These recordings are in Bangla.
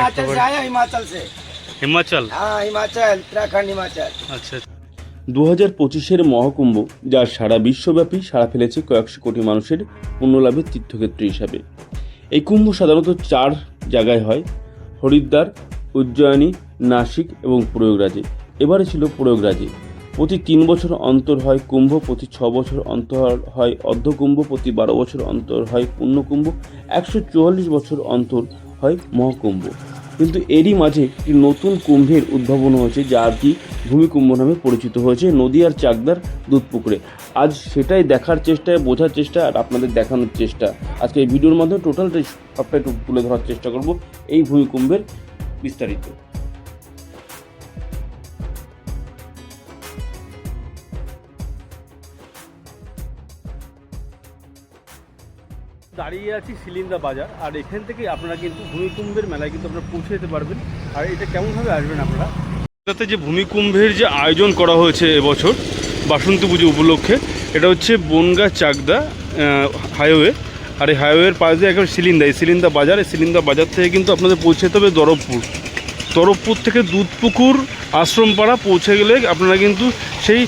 हिमाचल से आया हिमाचल से হিমাচল हाँ हिमाचल उत्तराखंड हिमाचल আচ্ছা দু হাজার পঁচিশের মহাকুম্ভ যা সারা বিশ্বব্যাপী সাড়া ফেলেছে কয়েকশো কোটি মানুষের পুণ্যলাভের তীর্থক্ষেত্র হিসাবে এই কুম্ভ সাধারণত চার জায়গায় হয় হরিদ্বার উজ্জয়িনী নাসিক এবং প্রয়োগরাজে এবারে ছিল প্রয়োগরাজে প্রতি তিন বছর অন্তর হয় কুম্ভ প্রতি ছ বছর অন্তর হয় অর্ধকুম্ভ প্রতি বারো বছর অন্তর হয় পূর্ণকুম্ভ একশো চুয়াল্লিশ বছর অন্তর হয় মহাকুম্ভ কিন্তু এরই মাঝে একটি নতুন কুম্ভের উদ্ভাবন হয়েছে, যা আর কি ভূমিকুম্ভ নামে পরিচিত হয়েছে নদীয়ার চাকদার দুধপুকুরে আজ সেটাই দেখার চেষ্টায়, বোঝার চেষ্টা আর আপনাদের দেখানোর চেষ্টা। আজকে এই ভিডিওর মাধ্যমে টোটালটাই সবটা একটু তুলে ধরার চেষ্টা করব এই ভূমিকুম্ভের বিস্তারিত। দাঁড়িয়ে আছি সিলিন্দা বাজার, আর এখান থেকে আপনারা কিন্তু ভূমিকুম্ভের মেলায় কিন্তু আপনারা পৌঁছে যেতে পারবেন। আর এটা কেমনভাবে আসবেন আপনারা? এটাতে যে ভূমিকুম্ভের যে আয়োজন করা হয়েছে এবছর, বাসন্তী পুজো উপলক্ষে, এটা হচ্ছে বনগা চাকদা হাইওয়ে। আর এই হাইওয়ের পাশ দিয়ে একেবারে সিলিন্দা এই সিলিন্দা বাজার, এই সিলিন্দা বাজার থেকে কিন্তু আপনাদের পৌঁছাতে হবে দরবপুর। দরবপুর থেকে দুধপুকুর আশ্রমপাড়া পৌঁছে গেলে আপনারা কিন্তু সেই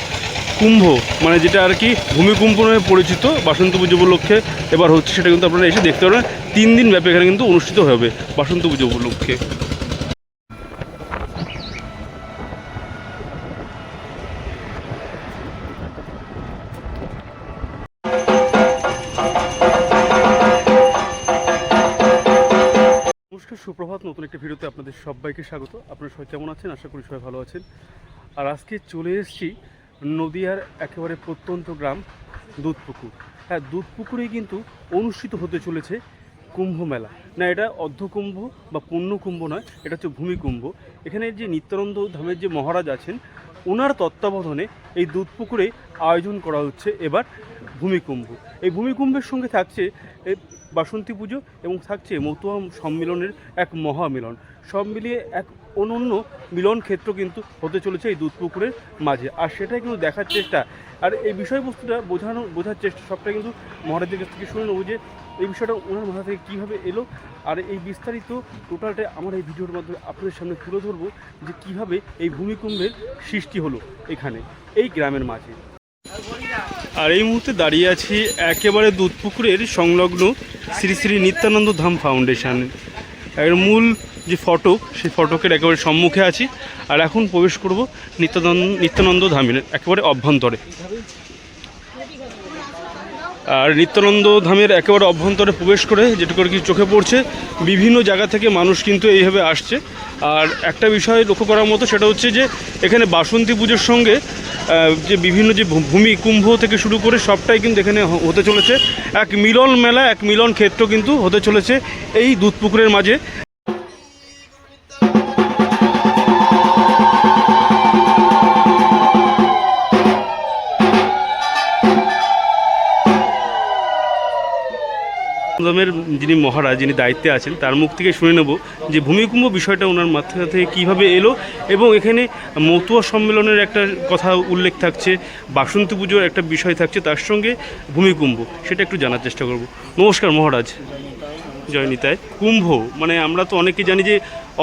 কুম্ভ মানে যেটা আর কি ভূমিকুম্ভ নামে পরিচিত, বাসন্ত পুজো উপলক্ষে। এবার হচ্ছে সেটা কিন্তু আপনারা এসে দেখতে পারবেন। তিন দিন ব্যাপী এখানে কিন্তু অনুষ্ঠিত হবে বাসন্ত পুজো উপলক্ষে। সুপ্রভাত। নতুন একটা ভিডিওতে আপনাদের সবাইকে স্বাগত। আপনারা সবাই কেমন আছেন? আশা করি সবাই ভালো আছেন। আর আজকে চলে এসেছি নদিয়ার একেবারে প্রত্যন্ত গ্রাম দুধপুকুর। হ্যাঁ দুধপুকুরেই কিন্তু অনুষ্ঠিত হতে চলেছে কুম্ভ মেলা। না, এটা অর্ধকুম্ভ বা পূর্ণকুম্ভ নয়, এটা হচ্ছে ভূমিকুম্ভ। এখানে যে নিত্যানন্দ ধামের যে মহারাজ আছেন ওনার তত্ত্বাবধানে এই দুধপুকুরে আয়োজন করা হচ্ছে এবার ভূমিকুম্ভ। এই ভূমিকুম্ভের সঙ্গে থাকছে বাসন্তী পুজো এবং থাকছে মতুয়া সম্মিলনের এক মহামিলন। সব মিলিয়ে এক অনন্য মিলন ক্ষেত্র কিন্তু হতে চলেছে এই দুধ পুকুরের মাঝে। আর সেটাই কিন্তু দেখার চেষ্টা। আর এই বিষয়বস্তুটা বোঝানো, বোঝার চেষ্টা, সবটা কিন্তু মহারাজের কাছ থেকে শুনে নেব যে এই বিষয়টা ওনার মাথা থেকে কীভাবে এলো। আর এই বিস্তারিত টোটালটা আমার এই ভিডিওর মাধ্যমে আপনাদের সামনে তুলে ধরবো যে কীভাবে এই ভূমিকুম্ভের সৃষ্টি হলো এখানে, এই গ্রামের মাঝে। আর এই মুহূর্তে দাঁড়িয়ে আছি একেবারে দুধপুকুরের সংলগ্ন শ্রী শ্রী নিত্যানন্দ ধাম ফাউন্ডেশন। এর মূল যে ফটক সেই ফটকের একেবারে সম্মুখে আছি আর এখন প্রবেশ করব নিত্যানন্দ নিত্যানন্দ ধামের একেবারে অভ্যন্তরে। আর নিত্যানন্দ ধামের একেবারে অভ্যন্তরে প্রবেশ করে যেটা করে কি চোখে পড়ছে, বিভিন্ন জায়গা থেকে মানুষ কিন্তু এইভাবে আসছে। আর একটা বিষয় লক্ষ্য করার মতো সেটা হচ্ছে যে, এখানে বাসন্তী পুজোর সঙ্গে যে বিভিন্ন যে ভূমি কুম্ভ থেকে শুরু করে সবটাই কিন্তু এখানে হতে চলেছে। এক মিলন মেলা, এক মিলন ক্ষেত্র কিন্তু হতে চলেছে এই দুধপুকুরের মাঝে। ধর্মের যিনি মহারাজ, যিনি দায়িত্বে আছেন, তার মুখ থেকে শুনে নেব যে ভূমিকুম্ভ বিষয়টা ওনার মাথা থেকে কীভাবে এলো এবং এখানে মতুয়া সম্মেলনের একটা কথা উল্লেখ থাকছে, বাসন্তী পুজোর একটা বিষয় থাকছে তার সঙ্গে ভূমিকুম্ভ, সেটা একটু জানার চেষ্টা করব। নমস্কার মহারাজ। জয়নিতায় কুম্ভ মানে আমরা তো অনেকে জানি যে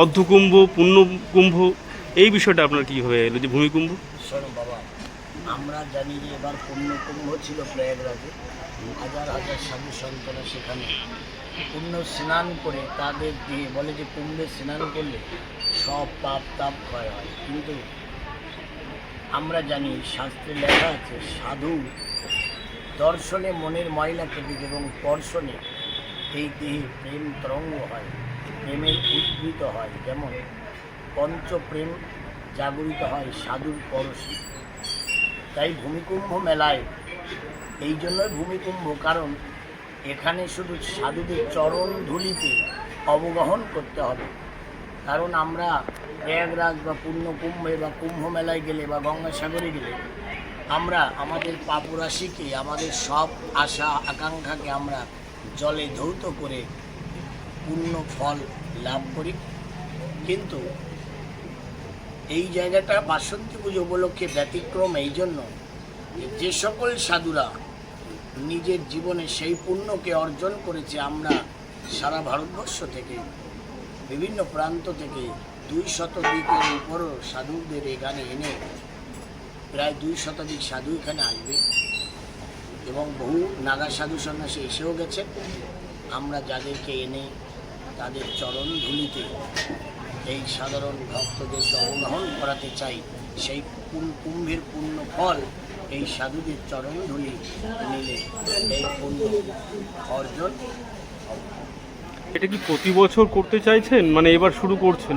অর্ধকুম্ভ পূর্ণ কুম্ভ এই বিষয়টা আপনার কীভাবে এলো যে ভূমিকুম্ভ? আমরা জানি যে এবার পুণ্যকুম্ভ ছিল প্রয়াগরাজে, হাজার হাজার সাধু সন্তরা সেখানে। পুণ্য স্নান করে তাদের দিয়ে বলে যে কুম্ভে স্নান করলে সব পাপ তাপ ক্ষয় হয়। কিন্তু আমরা জানি শাস্ত্রে লেখা আছে, সাধু দর্শনে মনের ময়লা কেটে এবং দর্শনে এই দেহে প্রেম তরঙ্গ হয়, প্রেমের উদ্ভূত হয়। যেমন পঞ্চপ্রেম জাগরিত হয় সাধুর পরশে। তাই ভূমিকুম্ভ মেলায়। এই জন্যই ভূমিকুম্ভ, কারণ এখানে শুধু সাধুদের চরণ ধুলিতে অবগাহন করতে হবে। কারণ আমরা প্রয়াগরাজ বা পূর্ণকুম্ভে বা কুম্ভ মেলায় গেলে বা গঙ্গাসাগরে গেলে, আমরা আমাদের পাপরাশিকে, আমাদের সব আশা, আকাঙ্ক্ষাকে আমরা জলে ধৌত করে পূর্ণ ফল লাভ করি। কিন্তু এই জায়গাটা বাসন্তী পুজো উপলক্ষে ব্যতিক্রম এই জন্য যে সকল সাধুরা নিজের জীবনে সেই পুণ্যকে অর্জন করেছে, আমরা সারা ভারতবর্ষ থেকে, বিভিন্ন প্রান্ত থেকে দুই শতাধিকের উপরও সাধুদের এখানে এনে প্রায় দুই শতাধিক সাধু এখানে আসবে এবং বহু নাগা সাধু সন্ন্যাসী এসেও গেছে আমরা যাদেরকে এনে তাদের চরণ ধুলিতে এই সাধারণ ভক্তদেরকে অবগাহন করাতে চাই। সেই কুম- কুম্ভের পূর্ণ ফল এই সাধুদের চরণ ধুলি নিলে এই পূর্ণ অর্জন এটা কি প্রতি বছর করতে চাইছেন? মানে এবার শুরু করছেন?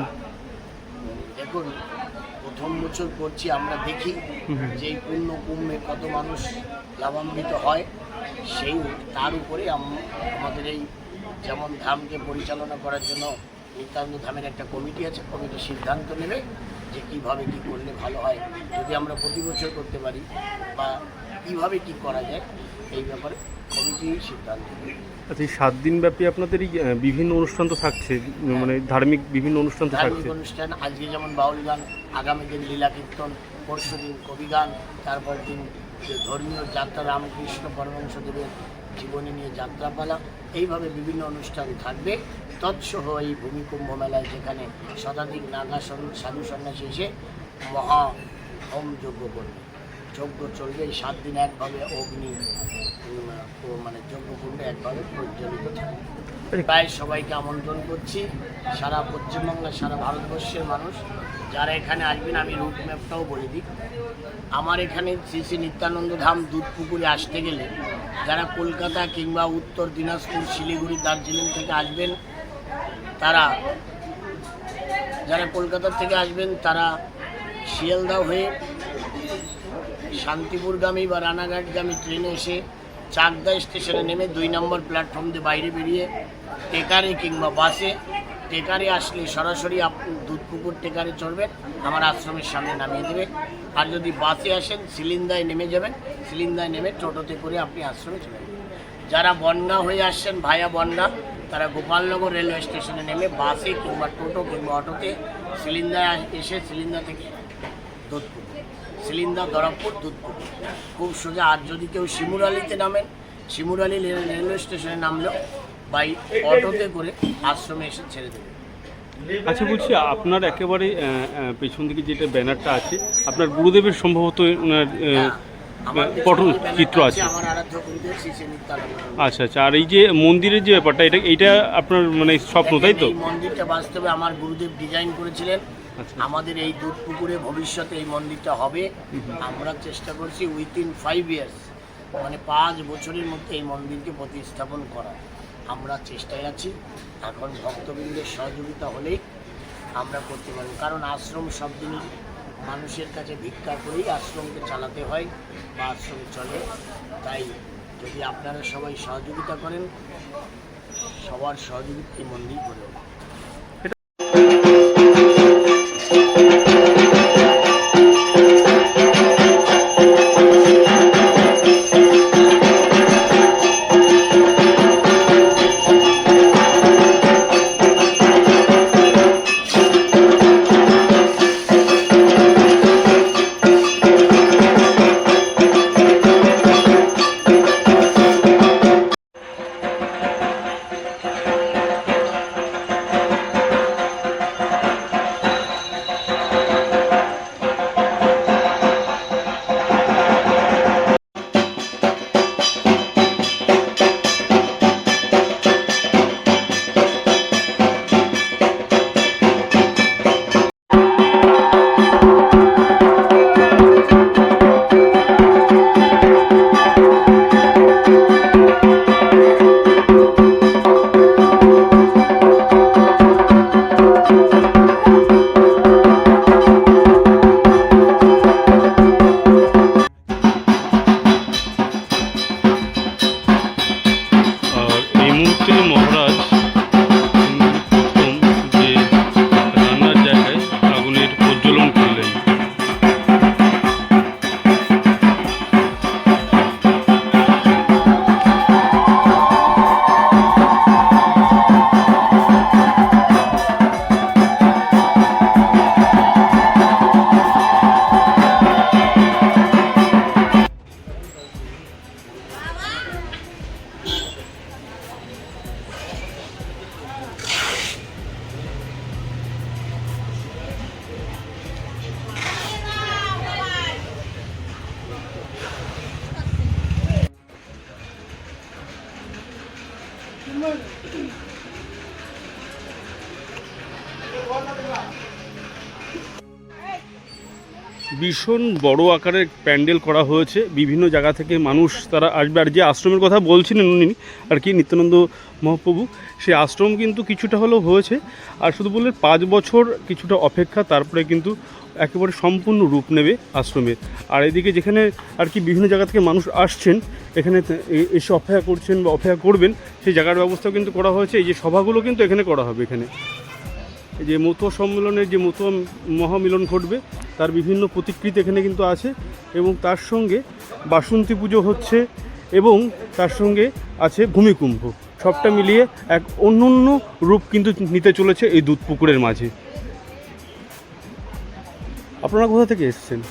দেখুন প্রথম বছর করছি আমরা দেখি। যে এই পূর্ণ কুম্ভে কত মানুষ লাভান্বিত হয়। সেই তার উপরে আমাদের এই যেমন ধামকে পরিচালনা করার জন্য নিত্যানন্দ ধামের একটা কমিটি আছে কমিটি সিদ্ধান্ত নেবে যে কীভাবে কী করলে ভালো হয় যদি আমরা প্রতি বছর করতে পারি বা কীভাবে কী করা যায় এই ব্যাপারে কমিটি সিদ্ধান্ত নেবে। আচ্ছা এই সাত দিন ব্যাপী আপনাদের বিভিন্ন অনুষ্ঠান তো থাকছে মানে ধার্মিক বিভিন্ন অনুষ্ঠান তো থাকছে। অনুষ্ঠান আজকে যেমন বাউল গান আগামী দিন লীলা কীর্তন পরশু দিন কবি গান তারপর দিন যে ধর্মীয় যাত্রা রামকৃষ্ণ পরমহংসদেবের জীবনী নিয়ে যাত্রাপালা, এইভাবে বিভিন্ন অনুষ্ঠান থাকবে। তৎসহ এই ভূমিকুম্ভ মেলায় যেখানে শতাধিক নাগা সাধু সন্ন্যাসী এসে মহা হোম যজ্ঞ করবে। যজ্ঞ চলবে, এই সাত দিন একভাবে অগ্নি মানে যজ্ঞকুণ্ড একভাবে প্রজ্বলিত থাকবে। প্রায় সবাইকে আমন্ত্রণ করছি। সারা পশ্চিমবাংলা, সারা ভারতবর্ষের মানুষ, যারা এখানে আসবেন, আমি রুট ম্যাপটাও বলে দিই। আমার এখানে শ্রী শ্রী নিত্যানন্দ ধাম দুধপুকুরে আসতে গেলে যারা কলকাতা কিংবা উত্তর দিনাজপুর, শিলিগুড়ি, দার্জিলিং থেকে আসবেন, তারা যারা কলকাতা থেকে আসবেন, তারা শিয়ালদা হয়ে শান্তিপুরগামী বা রানাঘাটগামী ট্রেনে এসে চাকদা স্টেশনে নেমে দুই নম্বর প্ল্যাটফর্ম দিয়ে বাইরে বেরিয়ে টেকারে কিংবা বাসে, টেকারে আসলে সরাসরি আপনি দুধপুকুর টেকারে চড়বেন, আমার আশ্রমের সামনে নামিয়ে দেবে আর যদি বাসে আসেন, সিলিন্দায় নেমে যাবেন সিলিন্দায় নেমে টোটোতে করে আপনি আশ্রমে চলে যাবেন। যারা বনগা হয়ে আসছেন ভায়া বনগা তারা গোপালনগর রেলওয়ে স্টেশনে নেমে বাসে কিংবা টোটো কিংবা অটোতে সিলিন্দায় এসে সিলিন্দা থেকে দুধপুকুর সিলিন্দা দরবপুর দুধপুকুর খুব সোজা আর যদি কেউ শিমুরালিতে নামেন শিমুরালি রেলওয়ে স্টেশনে নামলেও বাই অটোতে করে আশ্রমে এসে ছেড়ে দেবে। আচ্ছা বলছি আপনার একেবারে পেছন দিকে যেটা ব্যানারটা আছে আপনার গুরুদেবের সম্ভবত ওনার পটল চিত্র আছে। আচ্ছা আচ্ছা আর এই যে মন্দিরের যে ব্যাপারটা এটা এইটা আপনার মানে স্বপ্ন তাই তো? মন্দিরটা বাস্তবে আমার গুরুদেব ডিজাইন করেছিলেন। আচ্ছা। আমাদের এই দুধ পুকুরে ভবিষ্যতে এই মন্দিরটা হবে। আমরা চেষ্টা করছি উইথিন ফাইভ ইয়ার্স মানে পাঁচ বছরের মধ্যে এই মন্দিরকে প্রতিস্থাপন করা। আমরা চেষ্টায় আছি। এখন ভক্তবৃন্দের সহযোগিতা হলেই আমরা করতে পারব। কারণ আশ্রম সব দিনই মানুষের কাছে ভিক্ষা করেই আশ্রমকে চালাতে হয় বা আশ্রম চলে। তাই যদি আপনারা সবাই সহযোগিতা করেন, সবার সহযোগিতা এই মন্দির গড়ে afirmou ভীষণ বড় আকারের প্যান্ডেল করা হয়েছে। বিভিন্ন জায়গা থেকে মানুষ তারা আসবে। আর যে আশ্রমের কথা বলছিলেন উনি, আর কি, নিত্যানন্দ মহাপ্রভু, সেই আশ্রম কিন্তু কিছুটা হলেও হয়েছে। আর শুধু বললেন পাঁচ বছর কিছুটা অপেক্ষা, তারপরে কিন্তু একেবারে সম্পূর্ণ রূপ নেবে আশ্রমের। আর এদিকে যেখানে আর কি বিভিন্ন জায়গা থেকে মানুষ আসছেন, এখানে এসে অপেক্ষা করছেন বা অপেক্ষা করবেন, সেই জায়গার ব্যবস্থাও কিন্তু করা হয়েছে। এই যে সভাগুলো কিন্তু এখানে করা হবে এখানে। যে মতো সম্মেলনের যে মতো মহামিলন ঘটবে তার বিভিন্ন প্রতিকৃতি এখানে কিন্তু আছে এবং তার সঙ্গে বাসন্তী পুজো হচ্ছে এবং তার সঙ্গে আছে ভূমিকুম্ভ। সবটা মিলিয়ে এক অন্য রূপ কিন্তু নিতে চলেছে এই দুধ পুকুরের মাঝে। আপনারা কোথা থেকে এসছেন?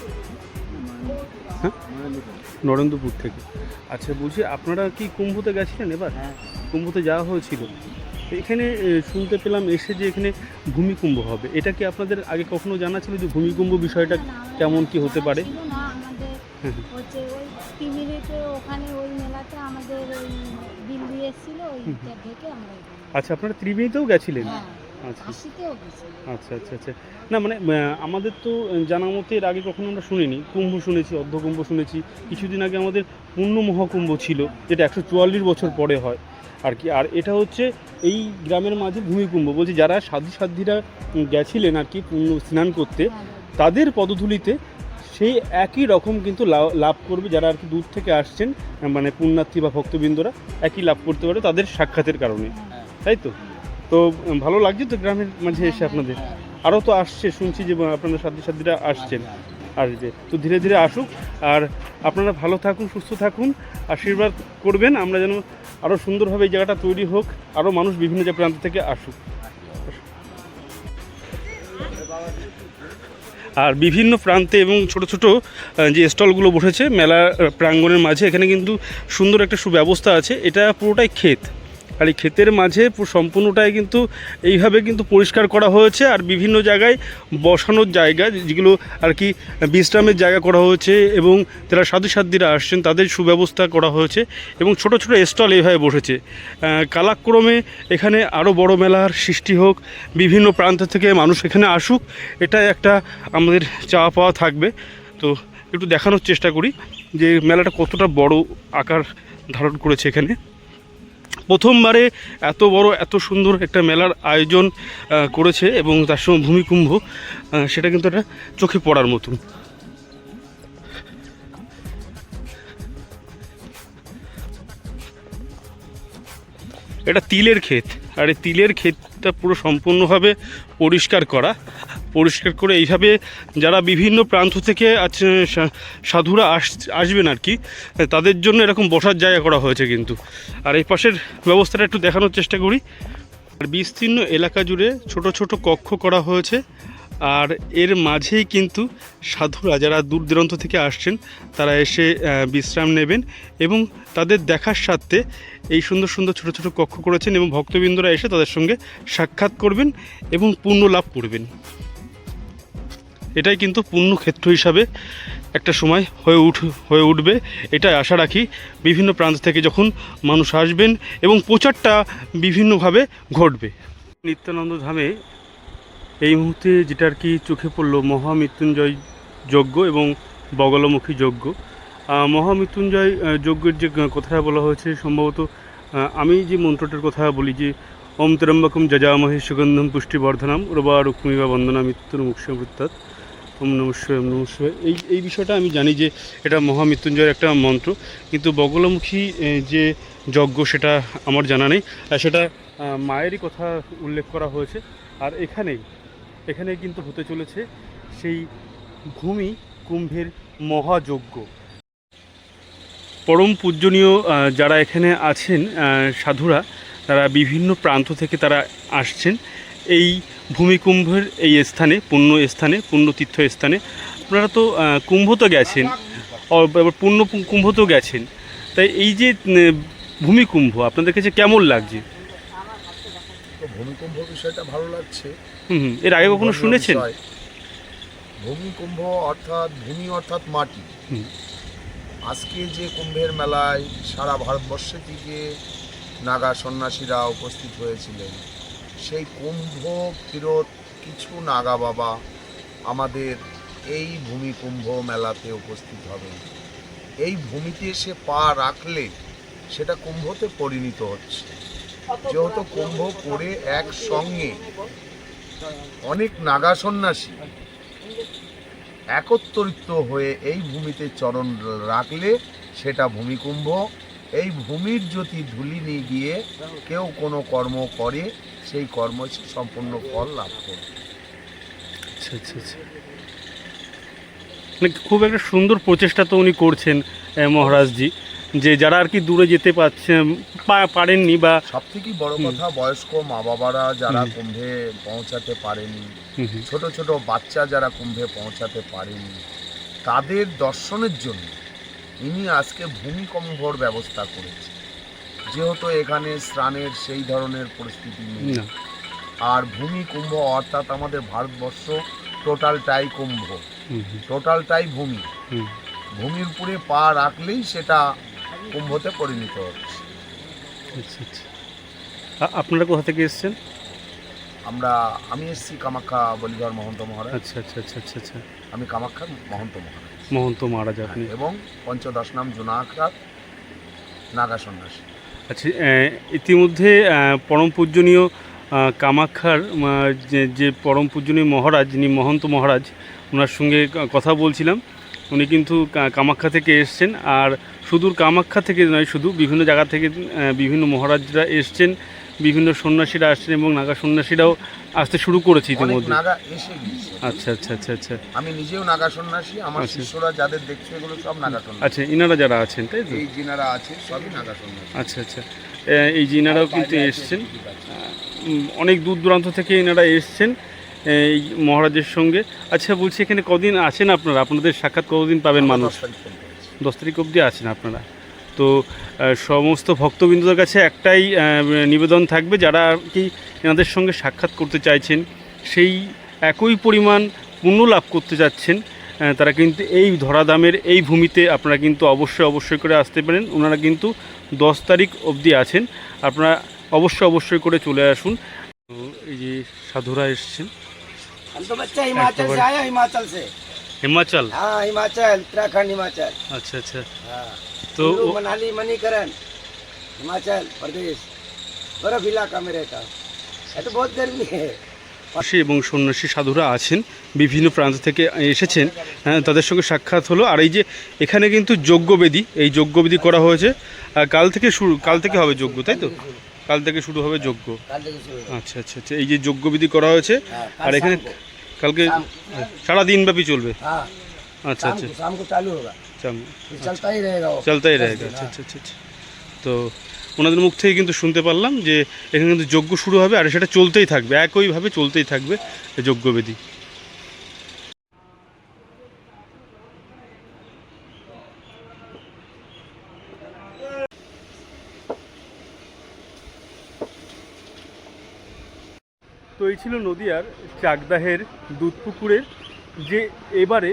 হ্যাঁ? নরেন্দ্রপুর থেকে। আচ্ছা বলছি আপনারা কি কুম্ভতে গেছিলেন এবার? হ্যাঁ। কুম্ভতে যাওয়া হয়েছিল? এখানে শুনতে পেলাম এসে যে এখানে ভূমিকুম্ভ হবে। এটা কি আপনাদের আগে কখনো জানা ছিল যে ভূমিকুম্ভ বিষয়টা কেমন কি হতে পারে? হ্যাঁ। হচ্ছে ওই তিমিরিতে ওখানে ওই মেলাতে আমাদের ওই দিল্লি এসেছিল ওইটা থেকে আমরা আচ্ছা আপনারা ত্রিবেণীতেও গেছিলেন? হ্যাঁ আচ্ছা। আচ্ছা আচ্ছা আচ্ছা। না মানে আমাদের তো জানা মতে এর আগে কখনো আমরা শুনিনি। কুম্ভ শুনেছি অর্ধকুম্ভ শুনেছি। কিছুদিন আগে আমাদের পূর্ণ মহাকুম্ভ ছিল যেটা একশো চুয়াল্লিশ বছর পরে হয়। আর কি। আর এটা হচ্ছে এই গ্রামের মাঝে ভূমিকুম্ভ। বলছি যারা সাধু সাধ্যীরা গেছিলেন আর কি পুণ্য স্নান করতে হ্যাঁ, তাদের পদধূলিতে সেই একই রকম কিন্তু লাভ করবে যারা আর কি দূর থেকে আসছেন মানে পুণ্যার্থী বা ভক্তবৃন্দরা একই লাভ করতে পারে তাদের সাক্ষাতের কারণে। হ্যাঁ। তাই তো? তো ভালো লাগছে তো গ্রামের মাঝে এসে আপনাদের? আরও তো আসছে শুনছি যে আপনাদের সাথী সাথীরা আসছেন। আসবে। তো ধীরে ধীরে আসুক। আর আপনারা ভালো থাকুন, সুস্থ থাকুন। আশীর্বাদ করবেন। আমরা যেন আরও সুন্দরভাবে এই জায়গাটা তৈরি হোক। আরও মানুষ বিভিন্ন যে প্রান্ত থেকে আসুক। আর বিভিন্ন প্রান্তে এবং ছোট ছোট যে স্টলগুলো বসেছে মেলা প্রাঙ্গণের মাঝে, এখানে কিন্তু সুন্দর একটা সুব্যবস্থা আছে। এটা পুরোটাই ক্ষেত। আর এই ক্ষেতের মাঝে সম্পূর্ণটাই কিন্তু এইভাবে কিন্তু পরিষ্কার করা হয়েছে আর বিভিন্ন জায়গায় বসানোর জায়গা যেগুলো আর কি বিশ্রামের জায়গা করা হয়েছে এবং যারা সাধু আসছেন তাদের সুব্যবস্থা করা হয়েছে এবং ছোট ছোট স্টল এইভাবে বসেছে। কালাক্রমে এখানে আরও বড় মেলার সৃষ্টি হোক, বিভিন্ন প্রান্ত থেকে মানুষ এখানে আসুক এটা একটা আমাদের চাওয়া পাওয়া থাকবে। তো একটু দেখানোর চেষ্টা করি যে মেলাটা কতটা বড় আকার ধারণ করেছে এখানে। প্রথমবারে এত বড়, এত সুন্দর একটা মেলার আয়োজন করেছে এবং তার সঙ্গে ভূমিকুম্ভ সেটা কিন্তু একটা চোখে পড়ার মতন এটা তিলের ক্ষেত। আর এই তিলের ক্ষেতটা পুরো সম্পূর্ণভাবে পরিষ্কার করা। পরিষ্কার করে এইভাবে যারা বিভিন্ন প্রান্ত থেকে সাধুরা আস, আসবেন আর কি, তাদের জন্য এরকম বসার জায়গা করা হয়েছে কিন্তু। আর এই পাশের ব্যবস্থাটা একটু দেখানোর চেষ্টা করি। আর বিস্তীর্ণ এলাকা জুড়ে ছোট ছোট কক্ষ করা হয়েছে। আর এর মাঝেই কিন্তু সাধুরা যারা দূর দূরান্ত থেকে আসছেন, তারা এসে বিশ্রাম নেবেন এবং তাদের দেখার সাথে এই সুন্দর সুন্দর ছোট ছোট কক্ষ করেছেন এবং ভক্তবৃন্দরা এসে তাদের সঙ্গে সাক্ষাৎ করবেন এবং পুণ্য লাভ করবেন। এটাই কিন্তু পুণ্য ক্ষেত্র হিসাবে একটা সময় হয়ে উঠ, হয়ে উঠবে। এটাই আশা রাখি বিভিন্ন প্রান্ত থেকে যখন মানুষ আসবেন এবং প্রচারটা বিভিন্নভাবে ঘটবে। নিত্যানন্দ ধামে এই মুহূর্তে যেটা আর কি চোখে পড়ল, মহামৃত্যুঞ্জয় যজ্ঞ এবং বগলমুখী যজ্ঞ। মহামৃত্যুঞ্জয় যজ্ঞের যে কথাটা বলা হয়েছে সম্ভবত আমি যে মন্ত্রটার কথা বলি যে, ওম ত্রম্বকম যজামহে সুগন্ধম পুষ্টিবর্ধনাম উর্বা রুক্মিবা বন্দনা মৃত্যুর মুখ্যমৃত্যাৎ ওম নমস্বয় ওম নমস্বয় এই এই বিষয়টা আমি জানি যে এটা মহামৃত্যুঞ্জয়ের একটা মন্ত্র, কিন্তু বগলমুখী যে যজ্ঞ সেটা আমার জানা নেই। সেটা মায়েরই কথা উল্লেখ করা হয়েছে। আর এখানেই এখানে কিন্তু হতে চলেছে সেই ভূমি কুম্ভের মহাযজ্ঞ। পরম পূজনীয় যারা এখানে আছেন সাধুরা, তারা বিভিন্ন প্রান্ত থেকে তারা আসছেন। এই ভূমিকুম্ভের এই স্থানে পুণ্য স্থানে পুণ্যতীর্থ স্থানে আপনারা তো কুম্ভ তো গেছেন। পুণ্য কুম্ভ তো গেছেন। তাই এই যে ভূমিকুম্ভ আপনাদের কাছে কেমন লাগছে? ভূমিকুম্ভ বিষয়টা ভালো লাগছে। হুম। এর আগে কখনো শুনেছেন। ভূমিকুম্ভ অর্থাৎ ভূমি অর্থাৎ মাটি। আজকে যে কুম্ভের মেলায় সারা ভারতবর্ষে থেকে নাগা সন্ন্যাসীরা উপস্থিত হয়েছিলেন। সেই কুম্ভ ফেরত কিছু নাগা বাবা আমাদের এই ভূমি কুম্ভ মেলাতে উপস্থিত হবেন। এই ভূমিতে এসে পা রাখলে সেটা কুম্ভতে পরিণত হচ্ছে। যেহেতু কুম্ভ করে একসঙ্গে অনেক নাগা সন্ন্যাসী একত্রিত হয়ে এই ভূমিতে চরণ রাখলে সেটা ভূমিকুম্ভ এই ভূমির যদি ধুলি নিয়ে গিয়ে কেউ কোনো কর্ম করে সেই কর্ম সম্পূর্ণ ফল লাভ করে। আচ্ছা আচ্ছা আচ্ছা। মানে খুব একটা সুন্দর প্রচেষ্টা তো উনি করছেন মহারাজজি যে যারা আর কি দূরে যেতে পারছেন পারেননি বা সব থেকে বড় কথা বয়স্ক মা বাবারা যারা। কুম্ভে পৌঁছাতে পারেনি ছোট ছোট বাচ্চা যারা কুম্ভে পৌঁছাতে পারেনি তাদের দর্শনের জন্য ইনি আজকে ভূমিকম্পর ব্যবস্থা করেছে যেহেতু এখানে স্নানের সেই ধরনের পরিস্থিতি নেই। আর ভূমি কুম্ভ অর্থাৎ আমাদের ভারতবর্ষ টোটালটাই কুম্ভ। টোটালটাই ভূমি। হুম। ভূমির উপরে পা রাখলেই সেটা কুম্ভতে পরিণত হচ্ছে। আচ্ছা আচ্ছা। আপনারা কোথা থেকে এসেছেন? আমরা আমি এসছি কামাখ্যা বলিধর মহন্ত মহারাজ। আচ্ছা আচ্ছা আচ্ছা আচ্ছা আচ্ছা। আমি কামাখ্যার মহন্ত মহারাজ। মহন্ত মহারাজ আপনি। এবং পঞ্চদশ নাম জোনাখাত নাগা সন্ন্যাসী আচ্ছা ইতিমধ্যে পরম পূজনীয় কামাখ্যার যে পরম পূজনীয় মহারাজ যিনি মহন্ত মহারাজ ওনার সঙ্গে কথা বলছিলাম। উনি কিন্তু কামাখ্যা থেকে এসছেন। আর সুদূর কামাখ্যা থেকে নয় শুধু বিভিন্ন জায়গা থেকে বিভিন্ন মহারাজরা এসছেন। বিভিন্ন সন্ন্যাসীরা আসছেন এবং নাগা সন্ন্যাসীরাও আসতে শুরু করেছে ইতিমধ্যে। নাগা এসে গিয়েছে। আচ্ছা আচ্ছা আচ্ছা আচ্ছা। আমি নিজেও নাগা সন্ন্যাসী আমার আচ্ছা। শিষ্যরা যাদের দেখছে এগুলো সব নাগা সন্ন্যাসী। আচ্ছা ইনারা যারা আছেন তাই তো? এই যিনারা আছে সবই নাগা সন্ন্যাসী। আচ্ছা আচ্ছা। এই যে ইনারাও কিন্তু এসছেন। অনেক দূর দূরান্ত থেকে এনারা এসছেন এই মহারাজের সঙ্গে। আচ্ছা বলছি এখানে কদিন আছেন আপনারা? আপনাদের সাক্ষাৎ কতদিন পাবেন মানুষ? দশ তারিখ পর্যন্ত দশ তারিখ অবধি আছেন আপনারা? তো সমস্ত ভক্তবিন্দুদের কাছে একটাই নিবেদন থাকবে যারা কি এনাদের সঙ্গে সাক্ষাৎ করতে চাইছেন সেই একই পরিমাণ পুণ্য লাভ করতে যাচ্ছেন তারা কিন্তু এই ধরাধামের এই ভূমিতে আপনারা কিন্তু অবশ্যই অবশ্যই করে আসতে পারেন। ওনারা কিন্তু দশ তারিখ অবধি আছেন আপনারা অবশ্যই অবশ্যই করে চলে আসুন। এই যে সাধুরা এসছেন। हिमाचल से आए हैं, हिमाचल से হিমাচল हाँ हिमाचल उत्तराखंड हिमाचल আচ্ছা আচ্ছা हाँ তো कुल्लू, ও- मनाली मणिकरण हिमाचल प्रदेश बर्फ इलाका में रहता हूँ ये तो बहुत गर्मी है সন্ন্যাসী এবং সন্ন্যাসী সাধুরা আছেন বিভিন্ন প্রান্ত থেকে এসেছেন হ্যাঁ, তাদের সঙ্গে সাক্ষাৎ হলো আর এই যে এখানে কিন্তু যজ্ঞবেদী এই যজ্ঞবেদী করা হয়েছে আর কাল থেকে শুরু কাল থেকে হবে যজ্ঞ তাই তো কাল থেকে শুরু হবে যজ্ঞ कल देखो शुरू होगा। আচ্ছা আচ্ছা আচ্ছা এই যে যজ্ঞবিধি করা হয়েছে हाँ, कल আর এখানে शाम को। কালকে शाम সারা দিন ব্যাপী চলবে हाँ আচ্ছা शाम আচ্ছা को शाम को चालू होगा চাম- फिर चलता ही रहेगा वो চলতেই दस रहेगा दिन, আচ্ছা हाँ। আচ্ছা আচ্ছা আচ্ছা তো ওনাদের মুখ থেকে কিন্তু শুনতে পারলাম যে এখানে কিন্তু যজ্ঞ শুরু হবে আর সেটা চলতেই থাকবে একইভাবে চলতেই থাকবে এই যজ্ঞবেদী তো এই ছিল নদিয়ার চাকদাহের দুধপুকুরের যে এবারে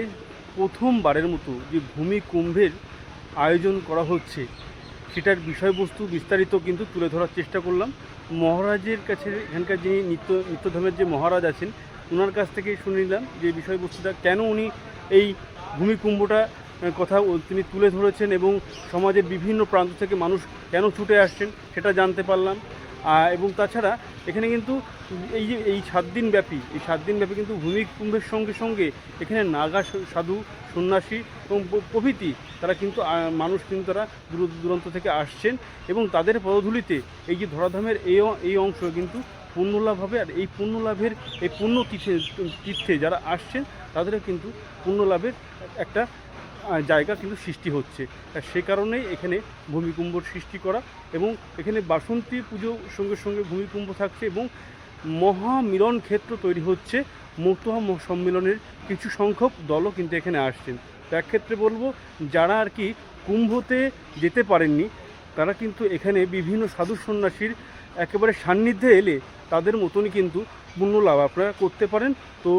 প্রথমবারের মতো যে ভূমি কুম্ভের আয়োজন করা হচ্ছে। সেটার বিষয়বস্তু বিস্তারিত কিন্তু তুলে ধরার চেষ্টা করলাম। মহারাজের কাছে এখানকার যিনি নিত্য নিত্যধামের যে মহারাজ আছেন ওনার কাছ থেকে শুনে নিলাম যে বিষয়বস্তুটা, কেন উনি এই ভূমিকুম্ভটা কথা তিনি তুলে ধরেছেন এবং সমাজের বিভিন্ন প্রান্ত থেকে মানুষ কেন ছুটে আসছেন, সেটা জানতে পারলাম। এবং তাছাড়া এখানে কিন্তু এই যে এই সাত দিন ব্যাপী, এই সাত দিন ব্যাপী কিন্তু ভূমিকুম্ভের সঙ্গে সঙ্গে এখানে নাগা সাধু, সন্ন্যাসী এবং প্রভৃতি তারা কিন্তু মানুষ কিন্তু তারা দূর, দূরান্ত থেকে আসছেন এবং তাদের পদধূলিতে এই যে ধরাধামের এই এই অংশ কিন্তু পুণ্যলাভ হবে আর এই পুণ্যলাভের, এই পুণ্য তীর্থে তীর্থে যারা আসছেন তাদেরও কিন্তু পুণ্যলাভের একটা জায়গা কিন্তু সৃষ্টি হচ্ছে। সে কারণেই এখানে ভূমিকুম্ভর সৃষ্টি করা এবং এখানে বাসন্তী পুজো সঙ্গে সঙ্গে ভূমিকুম্ভ থাকছে এবং মহামিলন ক্ষেত্র তৈরি হচ্ছে। মতুয়া সম্মেলনের কিছু সংখ্যক দলও কিন্তু এখানে আসছেন। তো একক্ষেত্রে বলব, যারা আর কি কুম্ভতে যেতে পারেননি, তারা কিন্তু এখানে বিভিন্ন সাধু সন্ন্যাসীর একেবারে সান্নিধ্যে এলে তাদের মতনই কিন্তু পুণ্য লাভ আপনারা করতে পারেন। তো